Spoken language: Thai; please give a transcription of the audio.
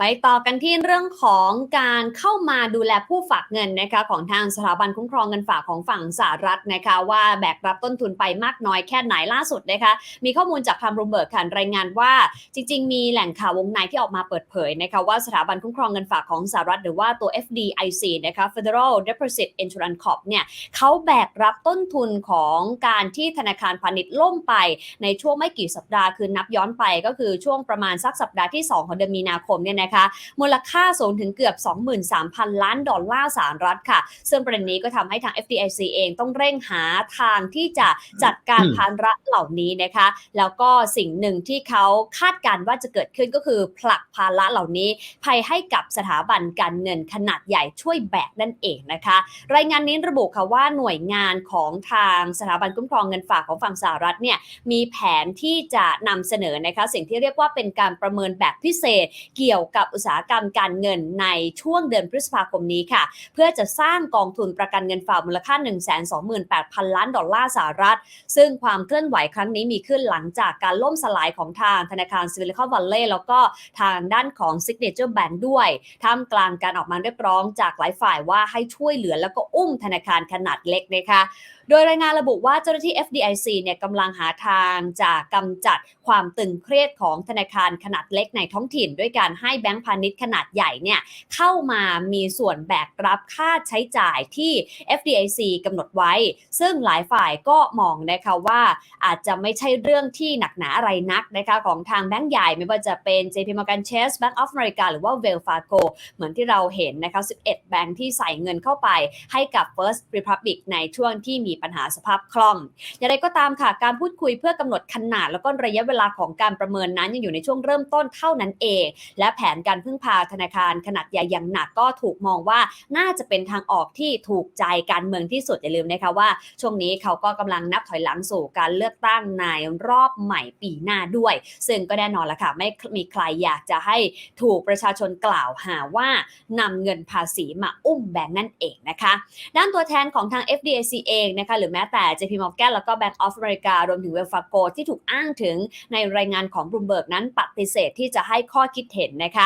ไปต่อกันที่เรื่องของการเข้ามาดูแลผู้ฝากเงินนะคะของทางสถาบันคุ้มครองเงินฝากของฝั่งสหรัฐนะคะว่าแบกรับต้นทุนไปมากน้อยแค่ไหนล่าสุดนะคะมีข้อมูลจากทางรูเบิร์กค่ะรายงานว่าจริง ๆ มีแหล่งข่าววงในที่ออกมาเปิดเผยนะคะว่าสถาบันคุ้มครองเงินฝากของสหรัฐ หรือว่าตัว FDIC นะคะ Federal Deposit Insurance Corp เนี่ยเขาแบกรับต้นทุนของการที่ธนาคารพาณิชย์ล่มไป ในช่วงไม่กี่สัปดาห์คือนับย้อนไปก็คือช่วงประมาณสักสัปดาห์ที่ 2 ของเดือนมีนาคมเนี่ยนะคะ มูลค่าสูงถึงเกือบ 23,000 ล้านดอลลาร์สหรัฐค่ะ ซึ่งประเด็นนี้ก็ทำให้ทาง FDIC เองต้องเร่งหาทางที่จะจัดการอืมภาระเหล่านี้นะคะ แล้วก็สิ่งหนึ่งที่เขาคาดการณ์ว่าจะเกิดขึ้นก็คือผลักภาระเหล่านี้ภัยให้กับสถาบันการเงินขนาดใหญ่ช่วยแบกนั่นเองนะคะ รายงานนี้ระบุค่ะว่าหน่วยงานของทางสถาบันคุ้มครองเงินฝากของฝั่งสหรัฐเนี่ยมีแผนที่จะนำเสนอนะคะสิ่งที่เรียกว่าเป็นการประเมินแบบพิเศษเกี่ยวกับอุตสาหกรรมการเงินในช่วงเดือนพฤษภาคมนี้ค่ะ เพื่อจะสร้างกองทุนประกันเงินฝากมูลค่า 128,000 ล้านดอลลาร์สหรัฐ ซึ่งความเคลื่อนไหวครั้งนี้มีขึ้นหลังจากการล่มสลายของทางธนาคารซิลิคอนวัลเลย์แล้วก็ทางด้านของ Signature Bank ด้วยท่ามกลางการออกมาเรียกร้องจากหลายฝ่ายว่าให้ช่วยเหลือแล้วก็อุ้มธนาคารขนาดเล็กนะคะโดยรายงานระบุว่าเจ้าหน้าที่ FDIC เนี่ยกำลังหาทางจะกำจัดความตึงเครียดของธนาคารขนาดเล็กในท้องถิ่น ด้วยการให้แบงก์พาณิชย์ขนาดใหญ่เนี่ยเข้ามามีส่วนแบกรับค่าใช้จ่ายที่ FDIC กำหนดไว้ ซึ่งหลายฝ่ายก็มองนะคะว่าอาจจะไม่ใช่เรื่องที่หนักหนาอะไรนักนะคะของทางแบงก์ใหญ่ไม่ว่าจะเป็น JP Morgan Chase Bank of America หรือว่า Wells Fargo เหมือนที่เราเห็นนะคะ 11 แบงก์ที่ใส่เงินเข้าไปให้กับ First Republic ในช่วงที่มีปัญหาสภาพคล่อง อย่างไรก็ตามค่ะ การพูดคุยเพื่อกำหนดขนาดแล้วก็ระยะเวลาของการประเมินนั้นยังอยู่ในช่วงเริ่มต้นเท่านั้นเอง และแผนการพึ่งพาธนาคารขนาดใหญ่อย่างหนักก็ถูกมองว่าน่าจะเป็นทางออกที่ถูกใจการเมืองที่สุดอย่าลืมนะคะว่า ช่วงนี้เขาก็กำลังนับถอยหลังสู่การเลือกตั้งในรอบใหม่ปีหน้าด้วย ซึ่งก็แน่นอนละค่ะไม่มีใครอยากจะให้ถูกประชาชนกล่าวหาว่านำเงินภาษีมาอุ้มแบงก์นั่นเองนะคะ ด้านตัวแทนของทาง FDIC เองนะคะหรือแม้แต่ JP Morgan แล้วก็ Bank of America รวมถึง Wells Fargo ที่ถูกอ้างถึงในรายงานของ Bloomberg นั้นปฏิเสธที่จะให้ข้อคิดเห็นนะคะ